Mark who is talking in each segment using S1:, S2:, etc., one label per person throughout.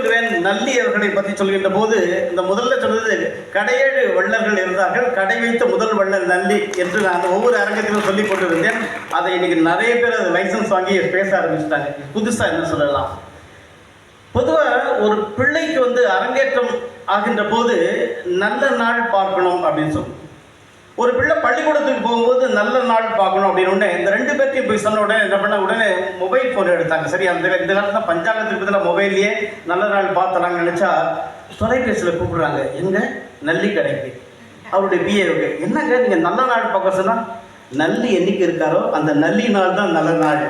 S1: சொல்கிறேன் நல்லி அவர்களை பற்றி சொல்கின்ற போது இந்த முதல்ல சொன்னது கடையேழு வள்ளல்கள் இருந்தார்கள். கடை வைத்த முதல் வள்ளல் நல்லி என்று நான் ஒவ்வொரு அரங்கத்திலும் சொல்லிக் கொண்டிருந்தேன். அதை இன்னைக்கு நிறைய பேர் அதை லைசன்ஸ் வாங்கி பேச ஆரம்பிச்சிட்டாங்க. புதுசா என்ன சொல்லலாம்? பொதுவாக ஒரு பிள்ளைக்கு வந்து அரங்கேற்றம் ஆகின்ற போது நல்ல நாள் பார்க்கணும் அப்படின்னு சொல்லுவோம். ஒரு பிள்ளை பள்ளிக்கூடத்துக்கு போகும்போது நல்ல நாள் பார்க்கணும் அப்படின்னு உடனே இந்த ரெண்டு பேர்த்தையும் போய் சொன்ன உடனே என்ன பண்ண உடனே மொபைல் ஃபோன் எடுத்தாங்க. சரி அந்த இந்த காலத்தில் பஞ்சாங்கத்துக்கு பதிலாக மொபைல்லையே நல்ல நாள் பார்த்தலாம்னு நினச்சா தொலைபேசியில் கூப்பிடுறாங்க. எங்கே? நல்லி கடைக்கு அவருடைய பிஏவுக்கு என்னங்க நீங்கள் நல்ல நாள் பார்க்க சொன்னால் நல்லி என்னைக்கு இருக்காரோ அந்த நல்லி நாள் தான் நல்ல நாள்.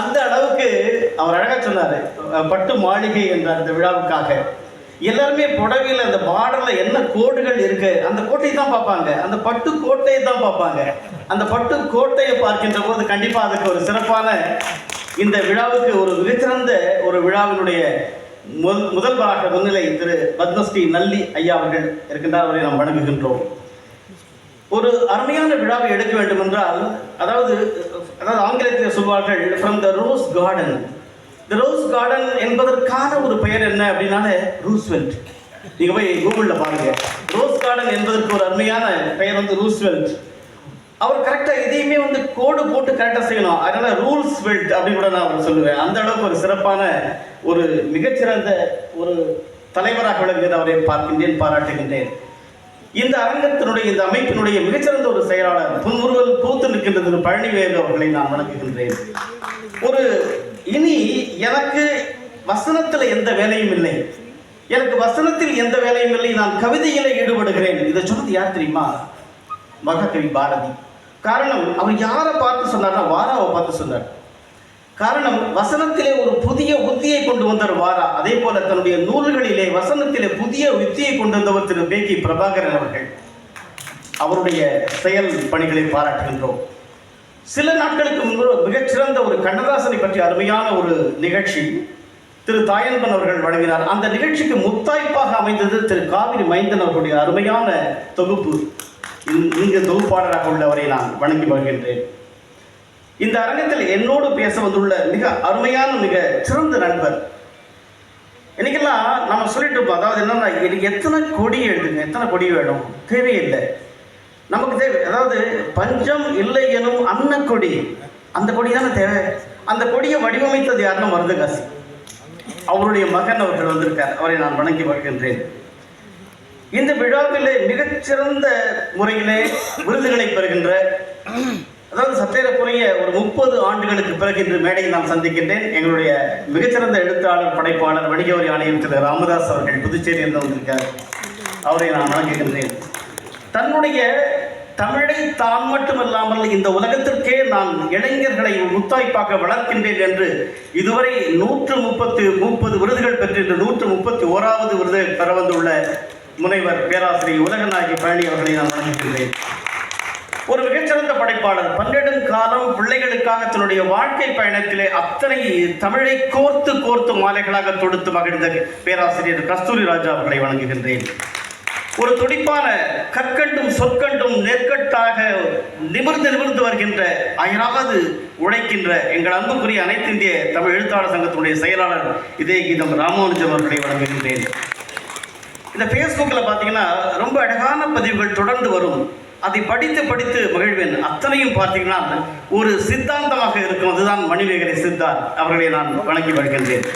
S1: அந்த அளவுக்கு அவர் அழகாக சொன்னார் பட்டு மாளிகை என்ற அந்த விழாவுக்காக. எல்லாருமே புடவையில் அந்த பார்டரில் என்ன கோடுகள் இருக்கு? அந்த கோட்டையை தான் பார்ப்பாங்க. அந்த பட்டு கோட்டையை தான் பார்ப்பாங்க. அந்த பட்டு கோட்டையை பார்க்கின்ற போது கண்டிப்பாக அதுக்கு ஒரு சிறப்பான இந்த விழாவுக்கு ஒரு மிகச்சிறந்த ஒரு விழாவினுடைய முதல் முதல்வராக முன்னிலை திரு பத்மஸ்ரீ நல்லி ஐயா அவர்கள் இருக்கின்றார். அவரை நாம் வணங்குகின்றோம். ஒரு அருமையான விழாவை எடுக்க வேண்டும் என்றால் அதாவது அதாவது ஆங்கிலத்தில் சொல்வார்கள் from the rose garden the rose garden என்பதற்கான ஒரு பெயர் என்ன அப்படின்னாலே ரூஸ்வெல்ட் நீங்க போய் கூகுள்ல பாருங்க. ரோஸ் கார்டன் என்பதற்கு ஒரு அருமையான பெயர் வந்து ரூஸ்வெல்ட் அவர் கரெக்டா இதையுமே வந்து கோடு போட்டு கரெக்டா செய்யணும். அதனால ரூல்ஸ் வெல்ட் அப்படின்னு கூட நான் அவர் சொல்லுவேன். அந்த அளவுக்கு ஒரு சிறப்பான ஒரு மிகச்சிறந்த ஒரு தலைவராக விளங்குகிற அவரை பார்க்கின்றேன் பாராட்டுகின்றேன். இந்த அரங்கத்தினுடைய இந்த அமைப்பினுடைய மிகச்சிறந்த ஒரு செயலாளர் புன்முறுவல் பூத்து நிற்கின்றது பழனிவேல் அவர்களை நான் வணங்குகின்றேன். ஒரு இனி எனக்கு வசனத்தில் எந்த வேலையும் இல்லை. எனக்கு வசனத்தில் எந்த வேலையும் இல்லை. நான் கவிதையில ஈடுபடுகிறேன். இதை சொன்னது யார் தெரியுமா? மகாகவி பாரதி. காரணம் அவர் யாரை பார்த்து சொன்னார்னா வாராவை பார்த்து சொன்னார். காரணம் வசனத்திலே ஒரு புதிய உத்தியை கொண்டு வந்தார் வாரா. அதே போல தன்னுடைய நூல்களிலே வசனத்திலே புதிய உத்தியை கொண்டு வந்தவர் திரு பேகி பிரபாகரன் அவர்கள். அவருடைய செயல் பணிகளை பாராட்டுகின்றோம். சில நாட்களுக்கு முன்பு மிகச்சிறந்த ஒரு கண்ணதாசனை பற்றி அருமையான ஒரு நிகழ்ச்சி திரு தாயன்பன் அவர்கள் வழங்கினார். அந்த நிகழ்ச்சிக்கு முத்தாய்ப்பாக அமைந்தது திரு காவிரி மைந்தன் அவர்களுடைய அருமையான தொகுப்பு. இங்- இங்கு தொகுப்பாளராக உள்ளவரை நான் வணங்கி வருகின்றேன் இந்த அரங்கத்தில் என்னோடு பேச வந்துள்ள மிக அருமையான மிக சிறந்த நண்பர். இன்னைக்கெல்லாம் நம்ம சொல்லிட்டு இருப்போம். அதாவது என்னன்னா எனக்கு எத்தனை கொடி எழுதுங்க எத்தனை கொடி வேணும்? தேவையில்லை. நமக்கு தேவை. அதாவது பஞ்சம் இல்லை எனும் அன்னக்கொடி. அந்த கொடி தானே தேவை. அந்த கொடியை வடிவமைத்தது யாருன்னா மருதகாசி. அவருடைய மகன் அவர்கள் வந்திருக்கார். அவரை நான் வணங்கி வருகின்றேன் இந்த விழாவிலே மிகச்சிறந்த முறையிலே விருதுகளை பெறுகின்ற அதாவது சற்றேறக்குறைய ஒரு முப்பது ஆண்டுகளுக்கு பிறகு இன்று மேடையில் நான் சந்திக்கின்றேன். எங்களுடைய மிகச்சிறந்த எழுத்தாளர் படைப்பாளர் வணிக வரி ஆணையர் திரு ராமதாஸ் அவர்கள் புதுச்சேரியில் வந்திருக்கார். அவரை நான் வணங்குகின்றேன். தன்னுடைய தமிழை தான் மட்டுமல்லாமல் இந்த உலகத்திற்கே நான் இளைஞர்களை முத்தாய்ப்பாக வளர்க்கின்றேன் என்று இதுவரை நூற்று முப்பத்து முப்பது விருதுகள் பெற்று நூற்று முப்பத்தி ஓராவது விருது பெற வந்துள்ள முனைவர் பேராசிரியர் உலகநாயகி பழனி அவர்களை நான் வணங்குகின்றேன் ஒரு மிகச்சிறந்த படைப்பாளர். பன்னெடும் காலம் பிள்ளைகளுக்காக தன்னுடைய வாழ்க்கை பயணத்திலே அத்தனை தமிழை கோர்த்து கோர்த்து மாலைகளாக தொடுத்து மகிழ்ந்த பேராசிரியர் கஸ்தூரி ராஜா அவர்களை வணங்குகின்றேன். ஒரு துடிப்பான கற்கண்டும் சொற்கண்டும் நெற்கட்டாக நிமிர்ந்து நிமிர்ந்து வருகின்ற அயராவது உழைக்கின்ற எங்கள் அன்புக்குரிய அனைத்து இந்திய தமிழ் எழுத்தாளர் சங்கத்தினுடைய செயலாளர் இதே கீதம் ராமானுஜம் அவர்களை வழங்குகின்றேன் இந்த ஃபேஸ்புக்கில் பார்த்தீங்கன்னா ரொம்ப அழகான பதிவுகள் தொடர்ந்து வரும். அதை படித்து படித்து மகிழ்வேன். அத்தனையும் பார்த்தீங்கன்னா ஒரு சித்தாந்தமாக இருக்கும். அதுதான் மணிவேகரை சித்தார் அவர்களை நான் வணங்கி வருகின்றேன்.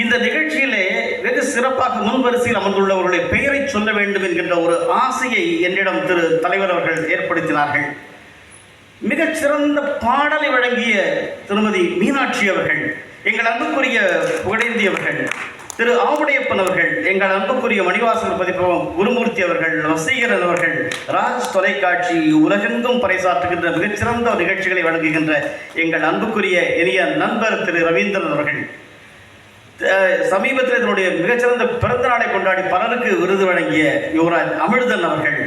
S1: இந்த நிகழ்ச்சியிலே வெகு சிறப்பாக முன்வரிசையில் அமர்ந்துள்ளவர்களுடைய பெயரை சொல்ல வேண்டும் என்கின்ற ஒரு ஆசையை என்னிடம் திரு தலைவர் அவர்கள் ஏற்படுத்தினார்கள். மிகச்சிறந்த பாடலை வழங்கிய திருமதி மீனாட்சி அவர்கள் எங்கள் அன்புக்குரிய புகழேந்தி அவர்கள் திரு ஆவுடையப்பன் அவர்கள் எங்கள் அன்புக்குரிய மணிவாசகர் பதிப்பகம் குருமூர்த்தி அவர்கள் வசீகரன் அவர்கள் ராஜ் தொலைக்காட்சி உலகெங்கும் பறைசாற்றுகின்ற மிகச்சிறந்த நிகழ்ச்சிகளை வழங்குகின்ற எங்கள் அன்புக்குரிய இனிய நண்பர் திரு ரவீந்திரன் அவர்கள். சமீபத்தில் இதனுடைய மிகச்சிறந்த பிறந்த நாளை கொண்டாடி பலருக்கு விருது வழங்கிய யுவராஜ் அமிழ்தன் அவர்கள்.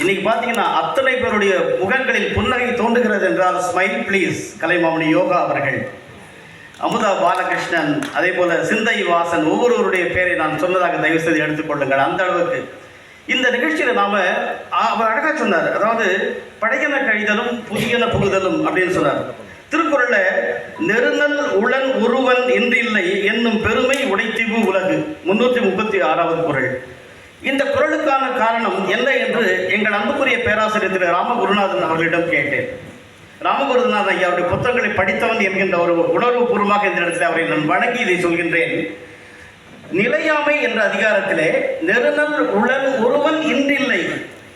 S1: இன்னைக்கு பார்த்தீங்கன்னா அத்தனை பேருடைய முகங்களில் புன்னகை தோன்றுகிறது என்றால் ஸ்மைல் ப்ளீஸ் கலைமாமணி யோகா அவர்கள். அமுதா பாலகிருஷ்ணன் அதே போல சிந்தை வாசன் ஒவ்வொருவருடைய பேரை நான் சொன்னதாக தயவு செய்து எடுத்துக்கொள்ளுங்கள் அந்த அளவுக்கு. இந்த நிகழ்ச்சியில் நாம அவர் அழகாக சொன்னார். அதாவது பழையன கழிதலும் புதியன புகுதலும் அப்படின்னு சொன்னார். திருக்குறள்ல நெருநல் உளன் ஒருவன் என்றில்லை என்னும் பெருமை உடைத்தீவு உலகு. முன்னூற்றி முப்பத்தி ஆறாவது குரல் இந்த குரலுக்கான காரணம் என்ன என்று எங்கள் அன்புக்குரிய பேராசிரியர் திரு ராமகுருநாதன் அவர்களிடம் கேட்டேன். ராமகுருநாதன் ஐயா அவருடைய புத்தகங்களை படித்தவன் என்கின்ற ஒரு உணர்வு பூர்வமாக இந்த இடத்தில் அவரை நான் வணங்கி இதை சொல்கின்றேன். நிலையாமை என்ற அதிகாரத்திலே நெருநல் உளன் ஒருவன் இன்றில்லை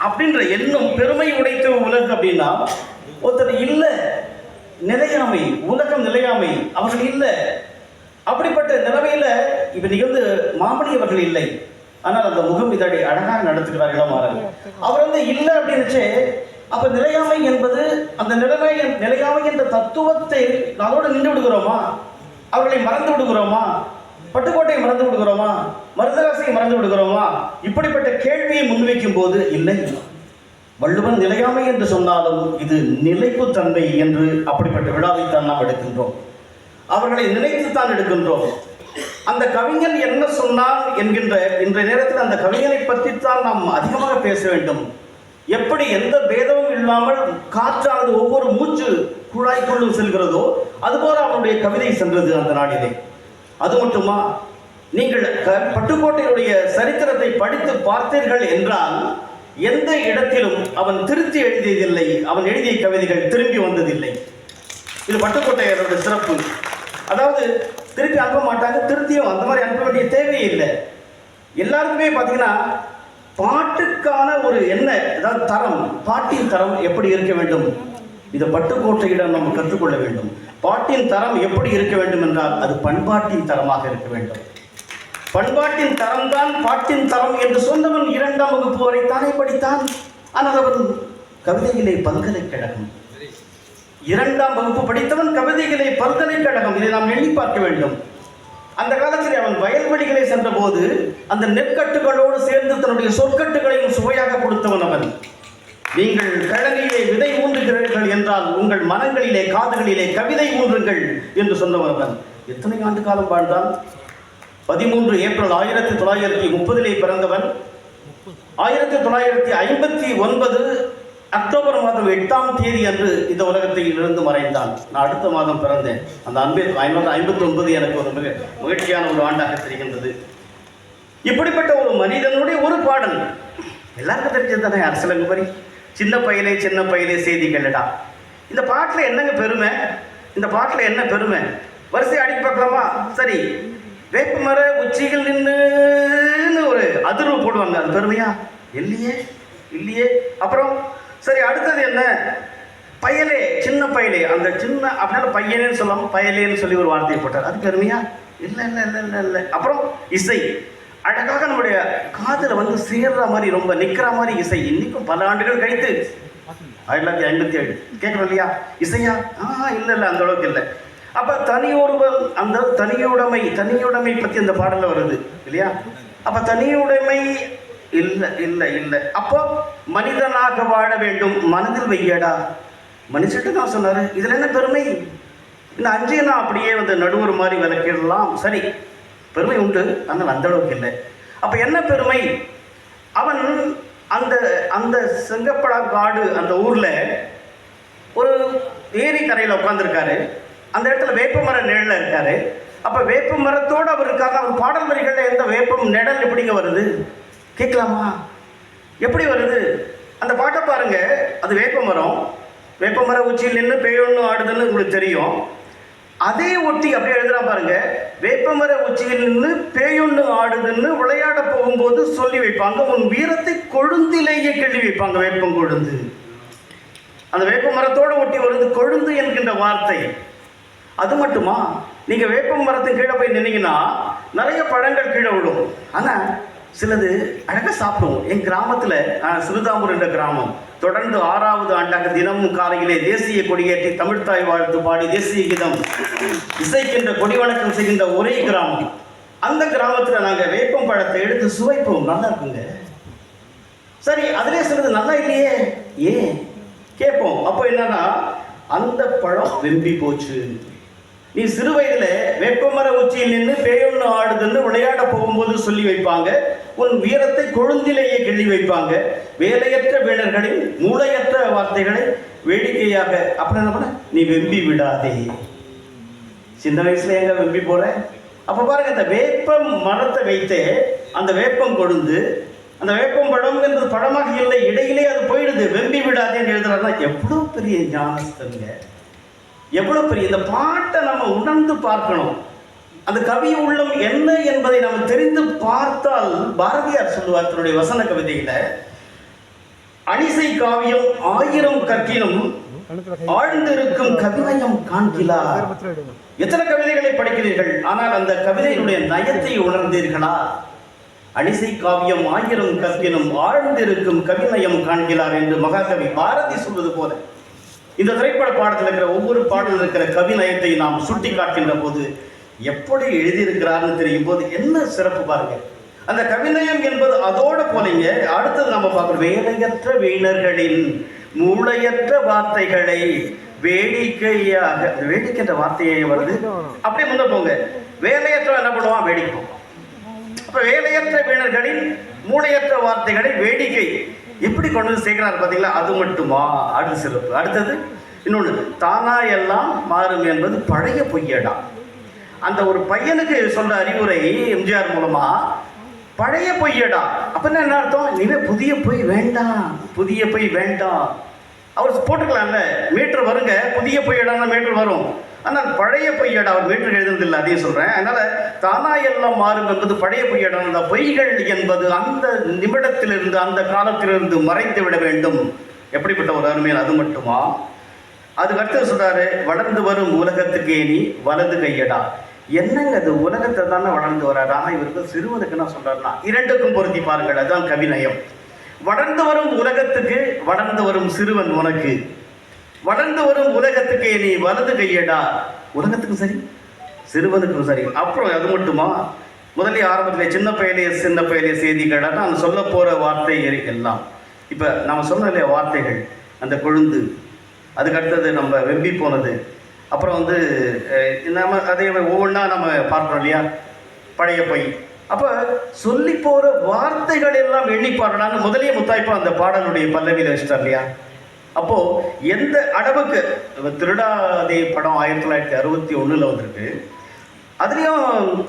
S1: அப்படின்ற எண்ணம் பெருமை உடைத்து உலகு அப்படின்னா ஒருத்தர் இல்லை. நிலையாமை உலகம் நிலையாமை அவர்கள் இல்லை. அப்படிப்பட்ட நிலைமையில இப்ப நிகழ்ந்து மாமணி அவர்கள் இல்லை. ஆனால் அந்த முகம் இதழை அழகாக நடத்துகிறார் இளமாறன் அவர் வந்து இல்லை அப்படின்னுச்சு அப்ப நிலையாமை என்பது அந்த நிலைமை நிலையாமை என்ற தத்துவத்தை அதோடு நின்று விடுகிறோமா? அவர்களை மறந்து விடுகிறோமா? பட்டுக்கோட்டையை மறந்து விடுகிறோமா? மருதராசையை மறந்து விடுகிறோமா? இப்படிப்பட்ட கேள்வியை முன்வைக்கும் போது இல்லை. வள்ளுவன் நிலையாமை என்று சொன்னாலும் இது நிலைப்புத்தன்மை என்று அப்படிப்பட்ட விழாவைத்தான் நாம் எடுக்கின்றோம். அவர்களை நினைத்துத்தான் எடுக்கின்றோம். அந்த கவிஞன் என்ன சொன்னான் என்கின்ற இன்றைய நேரத்தில் அந்த கவிஞனை பற்றித்தான் நாம் அதிகமாக பேச வேண்டும். எப்படி எந்த பேதமும் இல்லாமல் காற்றானது ஒவ்வொரு மூச்சு குழாய்க்குள்ளும் செல்கிறதோ அதுபோல அவனுடைய கவிதை சென்றது அந்த நாளிலே. அது மட்டுமா? நீங்கள் க- பட்டுக்கோட்டையுடைய சரித்திரத்தை படித்து பார்த்தீர்கள் என்றால் எந்த இடத்திலும் அவன் திருத்தி எழுதியதில்லை அவன் எழுதிய கவிதைகள் திரும்பி வந்ததில்லை. இது பட்டுக்கோட்டையரோட சிறப்பு. அதாவது திருப்பி அனுப்ப மாட்டாங்க திருத்தியும் அந்த மாதிரி அனுப்ப வேண்டிய தேவையே இல்லை. எல்லாருக்குமே பார்த்தீங்கன்னா பாட்டுக்கான ஒரு என்ன அதாவது தரம் பாட்டின் தரம் எப்படி இருக்க வேண்டும்? இதை பட்டுக்கோட்டையிடம் நம்ம கற்றுக்கொள்ள வேண்டும். பாட்டின் தரம் எப்படி இருக்க வேண்டும் என்றால் அது பண்பாட்டின் தரமாக இருக்க வேண்டும். பண்பாட்டின் தரம்தான் பாட்டின் தரம் என்று சொன்னவன் இரண்டாம் வகுப்பு வரை தானே படித்தான். ஆனால் அவன் கவிதையிலே பல்கலைக்கழகம். இரண்டாம் வகுப்பு படித்தவன் கவிதைகளை பல்கலைக்கழகம். இதை நாம் எண்ணி பார்க்க வேண்டும். அந்த காலத்தில் அவன் வயல்வெளிகளை சென்றபோது அந்த நெற்கட்டுகளோடு சேர்ந்து தன்னுடைய சொற்கட்டுகளையும் சுவையாக கொடுத்தவன் அவன். நீங்கள் கழனியிலே விதை ஊன்றுகிறீர்கள் என்றால் உங்கள் மனங்களிலே காதுகளிலே கவிதை ஊன்றுங்கள் என்று சொன்னவன் அவன். எத்தனை ஆண்டு காலம் வாழ்ந்தான்? பதிமூன்று ஏப்ரல் ஆயிரத்தி தொள்ளாயிரத்தி முப்பதிலே பிறந்தவன். ஆயிரத்தி தொள்ளாயிரத்தி ஐம்பத்தி ஒன்பது அக்டோபர் மாதம் எட்டாம் தேதி அன்று இந்த உலகத்தில் இருந்து மறைந்தான். நான் அடுத்த மாதம் பிறந்தேன். அந்த அன்பே ஐம்பத்தி ஒன்பது எனக்கு ஒரு மிக மகிழ்ச்சியான ஒரு ஆண்டாக தெரிகின்றது. இப்படிப்பட்ட ஒரு மனிதனுடைய ஒரு பாடல். எல்லாருக்கும் தெரிஞ்சது தானே அரசலங்கு சின்ன பையலே சின்ன பையலே செய்தி கேளுடா. இந்த பாட்டில் என்னங்க பெருமை? இந்த பாட்டில் என்ன பெருமை? வரிசை அடிக்க பார்க்கலாமா? சரி. வேப்ப மர உச்சிகள் நின்றுன்னு ஒரு அதிர்வு போடுவாங்க. அது பெருமையா? இல்லையே இல்லையே. அப்புறம் சரி அடுத்தது என்ன? பயலே சின்ன பயலே. அந்த சின்ன அப்படின்னா பையனேன்னு சொல்லாம பயலேன்னு சொல்லி ஒரு வார்த்தையை போட்டார். அது பெருமையா? இல்லை இல்லை இல்லை இல்லை இல்லை. அப்புறம் இசை. அழகாக நம்முடைய காதில் வந்து சேர்ற மாதிரி ரொம்ப நிற்கிற மாதிரி இசை. இன்னைக்கும் பல ஆண்டுகள் கழித்து. ஆயிரத்தி தொள்ளாயிரத்தி ஐம்பத்தி ஏழு. கேட்குறோம் இல்லையா? இசையா? ஆ இல்லை இல்லை அந்த அளவுக்கு இல்லை. அப்போ தனியொருவன் அந்த தனியுடைமை தனியுடைமை பற்றி அந்த பாடலில் வருது இல்லையா? அப்போ தனியுடைமை இல்லை இல்லை இல்லை. அப்போ மனிதனாக வாழ வேண்டும் மனதில் வையடா. மனுஷட்டு தான் சொன்னார். இதில் என்ன பெருமை? இந்த அஞ்சையை நான் அப்படியே வந்து நடுவர் மாதிரி விளக்கிடலாம். சரி பெருமை உண்டு. ஆனால் அந்த அளவுக்கு இல்லை. அப்போ என்ன பெருமை? அவன் அந்த அந்த செங்கப்படாங்காடு அந்த ஊரில் ஒரு ஏரி கரையில் உட்காந்துருக்காரு அந்த இடத்துல வேப்ப மர இருக்கார் இருக்காரு. அப்போ வேப்ப மரத்தோடு அவர் இருக்காங்க அவர் பாடல் வரிகளில் எந்த வேப்பம் நிழல் எப்படிங்க வருது? கேட்கலாமா? எப்படி வருது? அந்த பாட்டை பாருங்க. அது வேப்ப மரம். வேப்ப மர உச்சியில் நின்று பேயொன்று ஆடுதுன்னு உங்களுக்கு தெரியும். அதே ஒட்டி அப்படியே எழுதுறா பாருங்க. வேப்பமர உச்சியில் நின்று பேயொன்று ஆடுதுன்னு விளையாட போகும்போது சொல்லி வைப்பாங்க. உன் வீரத்தை கொழுந்திலேயே கேள்வி வைப்பாங்க வேப்பம் கொழுந்து. அந்த வேப்ப மரத்தோடு ஒட்டி வருது கொழுந்து என்கின்ற வார்த்தை. அது மட்டுமா? நீங்கள் வேப்ப மரத்தின் கீழே போய் நின்னீங்கன்னா நிறைய பழங்கள் கீழே விடும் ஆனால் சிலது அழகாக சாப்பிடுவோம் என் கிராமத்தில் சிறுதாம்பூர் என்ற கிராமம். தொடர்ந்து ஆறாவது ஆண்டாக தினமும் காலையிலே தேசிய கொடியேற்றி தமிழ்தாய் வாழ்த்து பாடி தேசிய கீதம் இசைக்கின்ற கொடி வணக்கம் செய்கின்ற ஒரே கிராமம். அந்த கிராமத்தில் நாங்கள் வேப்பம் பழத்தை எடுத்து சுவைப்போம். நல்லா இருக்குங்க. சரி அதிலே சிலது நல்லா இல்லையே? ஏன்? கேட்போம். அப்போ என்னன்னா அந்த பழம் வெம்பி போச்சு. நீ சிறு வயதுல வேப்பமர உச்சியில் நின்று பேயொன்று ஆடுதுன்னு விளையாட போகும்போது சொல்லி வைப்பாங்க. உன் வீரத்தை கொழுந்திலேயே கிள்ளி வைப்பாங்க. வேலையற்ற வீணர்களின் மூளையற்ற வார்த்தைகளை வேடிக்கையாக அப்புறம் என்ன பண்ண? நீ வெம்பி விடாதே. சின்ன வயசுல எங்க வெம்பி போற? அப்போ பாருங்க இந்த வேப்பம் மரத்தை வைத்து அந்த வேப்பம் கொழுந்து அந்த வேப்பம் படம் என்று படமாக இல்லை இடையிலே அது போயிடுது. வெம்பி விடாதேன்னு எழுதுறாருன்னா எவ்வளோ பெரிய ஞானஸ்தங்க. எவ்வளோ பெரிய இந்த பாட்டை நம்ம உணர்ந்து பார்க்கணும். அந்த கவி உள்ளம் என்ன என்பதை நம்ம தெரிந்து பார்த்தால் பாரதியார் சொல்லுவார் தன்னுடைய வசன கவிதையில அணிசை காவியம் ஆயிரம் கற்கினும் ஆழ்ந்திருக்கும் கவிநயம் காண்கிறார் எத்தனை கவிதைகளை படிக்கிறீர்கள்? ஆனால் அந்த கவிதையினுடைய நயத்தை உணர்ந்தீர்களா? அணிசை காவியம் ஆயிரம் கற்கினும் ஆழ்ந்திருக்கும் கவிநயம் காண்கிறார் என்று மகாகவி பாரதி சொல்வது போல. இந்த திரைப்பட பாடத்தில் இருக்கிற ஒவ்வொரு பாடலில் இருக்கிற கவிநயத்தை நாம் சுட்டி காட்டுகின்ற போது எப்படி எழுதியிருக்கிறார்னு தெரியும். போது என்ன சிறப்பு பாருங்க. அந்த கவிநயம் என்பது அதோட போலீங்க. அடுத்தது நம்ம பார்க்கணும். வேலையற்ற வீணர்களின் மூளையற்ற வார்த்தைகளை வேடிக்கையாக வேடிக்கின்ற வார்த்தையை வார்த்தையே வருது. அப்படியே முன்ன போங்க. வேலையற்ற என்ன பண்ணுவான்? வேடிக்கை அப்போ அப்ப வேலையற்ற வீணர்களின் மூளையற்ற வார்த்தைகளை வேடிக்கை எப்படி கொண்டு வந்து சேர்க்கிறாரு பார்த்தீங்களா? அது மட்டுமா? அடுத்த சிறப்பு. அடுத்தது இன்னொன்று தானா எல்லாம் மாறும் என்பது பழைய பொய்யடா. அந்த ஒரு பையனுக்கு சொல்ற அறிவுரை எம்ஜிஆர் மூலமா பழைய பொய்யடா. அப்படின்னா என்ன அர்த்தம்? இனிமே புதிய பொய் வேண்டாம். புதிய பொய் வேண்டாம். அவர் போட்டுக்கலாம்ல. மீட்டர் வருங்க. புதிய பொய்யடான மீட்டர் வரும். ஆனால் பழைய பொய்யடா அவர் மீட்டர் எழுதுனதில்லை அதையும் சொல்கிறேன் அதனால் தானா எல்லாம் மாறும் என்பது பழைய பொய்யடா அந்த பொய்கள் என்பது அந்த நிமிடத்திலிருந்து அந்த காலத்திலிருந்து மறைந்து விட வேண்டும். எப்படிப்பட்ட ஒரு அருமையில் அது மட்டுமா? அதுக்கு அடுத்து சொல்கிறாரு வளர்ந்து வரும் உலகத்துக்கு நீ வலது கையடா. என்னங்க அது? உலகத்தை தானே வளர்ந்து வராரு. ஆனால் இவருக்கு சிறுவனுக்கு என்ன சொல்றாருன்னா இரண்டுக்கும் பொருத்தி பாருங்கள் அதுதான் கவிநயம். வளர்ந்து வரும் உலகத்துக்கு வளர்ந்து வரும் சிறுவன் உனக்கு. வளர்ந்து வரும் உலகத்துக்கு நீ வலது கையடா. உலகத்துக்கும் சரி சிறுவனுக்கும் சரி. அப்புறம் அது மட்டுமா? முதல்ல ஆரம்பத்தில் சின்ன பயலே சின்ன பயலே செய்திகள். நான் சொல்ல போகிற வார்த்தை எல்லாம். இப்போ நம்ம சொன்ன இல்லையா வார்த்தைகள். அந்த கொழுந்து அதுக்கு அடுத்தது நம்ம வெம்பி போனது. அப்புறம் வந்து நம்ம அதே ஒவ்வொன்றா நம்ம பார்க்குறோம் இல்லையா? பழைய பை. அப்போ சொல்லி போகிற வார்த்தைகள் எல்லாம் எண்ணி பாடலான்னு முதலே முத்தாய்ப்பா அந்த பாடலுடைய பல்லவியில் வச்சிட்டார் இல்லையா? அப்போ எந்த அளவுக்கு திருடாதே படம் ஆயிரத்தி தொள்ளாயிரத்தி அறுபத்தி ஒன்றில் வந்திருக்கு. அதுலேயும்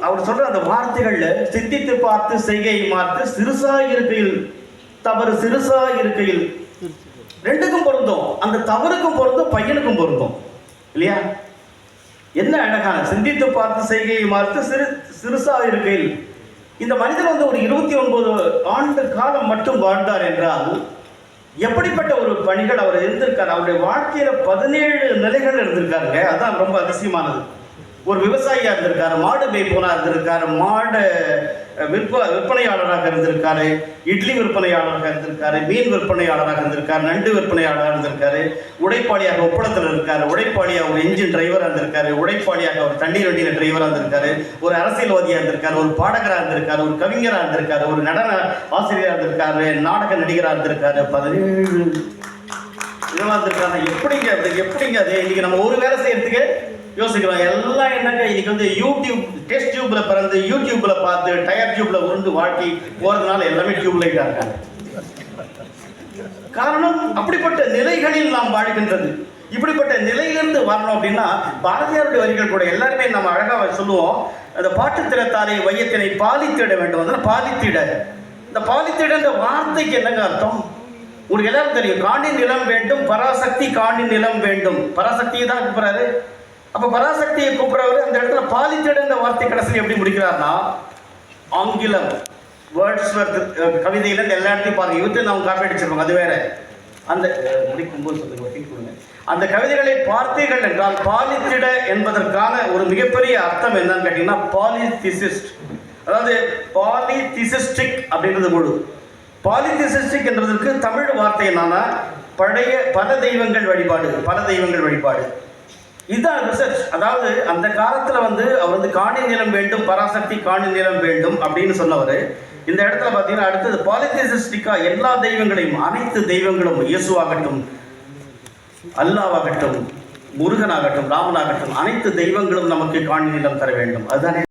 S1: அவர் சொல்ற அந்த வார்த்தைகளில் சிந்தித்து பார்த்து செய்கை மாற்று சிறுசா இருக்கையில் தவறு சிறுசா இருக்கையில். ரெண்டுக்கும் பொருந்தும். அந்த தவறுக்கும் பொருந்தும் பையனுக்கும் பொருந்தும். இல்லையா? என்ன அழகா சிந்தித்து பார்த்து செய்கையை மாற்று சிறு சிறுசா இருக்கையில். இந்த மனிதன் வந்து ஒரு இருபத்தி ஒன்பது ஆண்டு காலம் மட்டும் வாழ்ந்தார் என்றால் எப்படிப்பட்ட ஒரு பணிகள் அவர் இருந்திருக்கார்? அவருடைய வாழ்க்கையில பதினேழு நிலைகள் இருந்திருக்காருங்க. அதான் ரொம்ப அதிசயமானது. ஒரு விவசாயியாக இருந்திருக்காரு மாடு மேய்ப்போனா இருந்திருக்காரு மாடு விற்ப விற்பனையாளராக இருந்திருக்காரு இட்லி விற்பனையாளராக இருந்திருக்காரு மீன் விற்பனையாளராக இருந்திருக்காரு நண்டு விற்பனையாளராக இருந்திருக்காரு உடைப்பாளியாக ஒப்பளத்தில் இருக்காரு உடைப்பாளியாக ஒரு இன்ஜின் டிரைவராக இருந்திருக்காரு உடைப்பாளியாக ஒரு தண்ணீர் வண்டியில் டிரைவராக இருந்திருக்காரு ஒரு அரசியல்வாதியாக இருந்திருக்காரு ஒரு பாடகராக இருந்திருக்காரு ஒரு கவிஞராக இருந்திருக்காரு ஒரு நடன ஆசிரியராக இருந்திருக்காரு நாடக நடிகராக இருந்திருக்காரு பதினேழு. இதெல்லாம் இருந்திருக்காங்க எப்படிங்க அது எப்படிங்க அது? இன்னைக்கு நம்ம ஒரு வேலை செய்யறதுக்கு யோசிக்கலாம். எல்லாம் என்னங்க இன்னைக்கு வந்து யூடியூப் டெஸ்ட் டியூப்ல பிறந்து யூடியூப்ல பார்த்து டயர் டியூப்ல உருண்டு வாழ்க்கை போறதுனால எல்லாமே டியூப் இருக்காங்க காரணம் அப்படிப்பட்ட நிலைகளில் நாம் வாழ்கின்றது. இப்படிப்பட்ட நிலையிலிருந்து வரணும் அப்படின்னா பாரதியாருடைய வரிகள் கூட எல்லாருமே நம்ம அழகாக சொல்லுவோம். அந்த பாட்டுத்திறத்தாலே வையத்தினை பாலித்திட வேண்டும். அதனால் பாலித்திட இந்த பாலித்திடன்ற வார்த்தைக்கு என்னங்க அர்த்தம்? உங்களுக்கு எல்லாரும் தெரியும் காணி நிலம் வேண்டும் பராசக்தி காணி நிலம் வேண்டும். பராசக்தியை தான் கூப்பிட்றாரு அப்ப பராசக்தியை கூப்பிடுறவர் அந்த இடத்துல பாலித்திடன்ற வார்த்தை கடைசியில் எப்படி முடிக்கிறார்னா ஆங்கிலம் வேர்ட்ஸ்வர்த் கவிதையில இந்த எல்லா இடத்தையும் பாருங்க. இவற்றை நம்ம காப்பி அடிச்சிருப்பாங்க அது வேற. அந்த அஹ், முடிக்கும்போது சொல்லுங்க கொடுங்க. அந்த கவிதைகளை பார்த்தீர்கள் என்றால் பாலித்திட என்பதற்கான ஒரு மிகப்பெரிய அர்த்தம் என்னன்னு கேட்டீங்கன்னா பாலிதிசிஸ்ட் அதாவது பாலிதிசிஸ்டிக் அப்படின்றது முழு. பாலிதிசிஸ்டிக் என்றதற்கு தமிழ் வார்த்தை என்னன்னா பழைய பல தெய்வங்கள் வழிபாடு பல தெய்வங்கள் வழிபாடு. இதுதான் ரிசர்ச் அதாவது அந்த காலத்துல வந்து அவர் வந்து காணி நிலம் வேண்டும் பராசக்தி காணி நிலம் வேண்டும் அப்படின்னு சொன்னவர். இந்த இடத்துல பார்த்தீங்கன்னா அடுத்தது பாலிதிசிஸ்டிக்கா எல்லா தெய்வங்களையும் அனைத்து தெய்வங்களும் இயேசுவாகட்டும் அல்லாவாகட்டும் முருகனாகட்டும் ராமனாகட்டும் அனைத்து தெய்வங்களும் நமக்கு காணி நிலம் தர வேண்டும். அதுதானே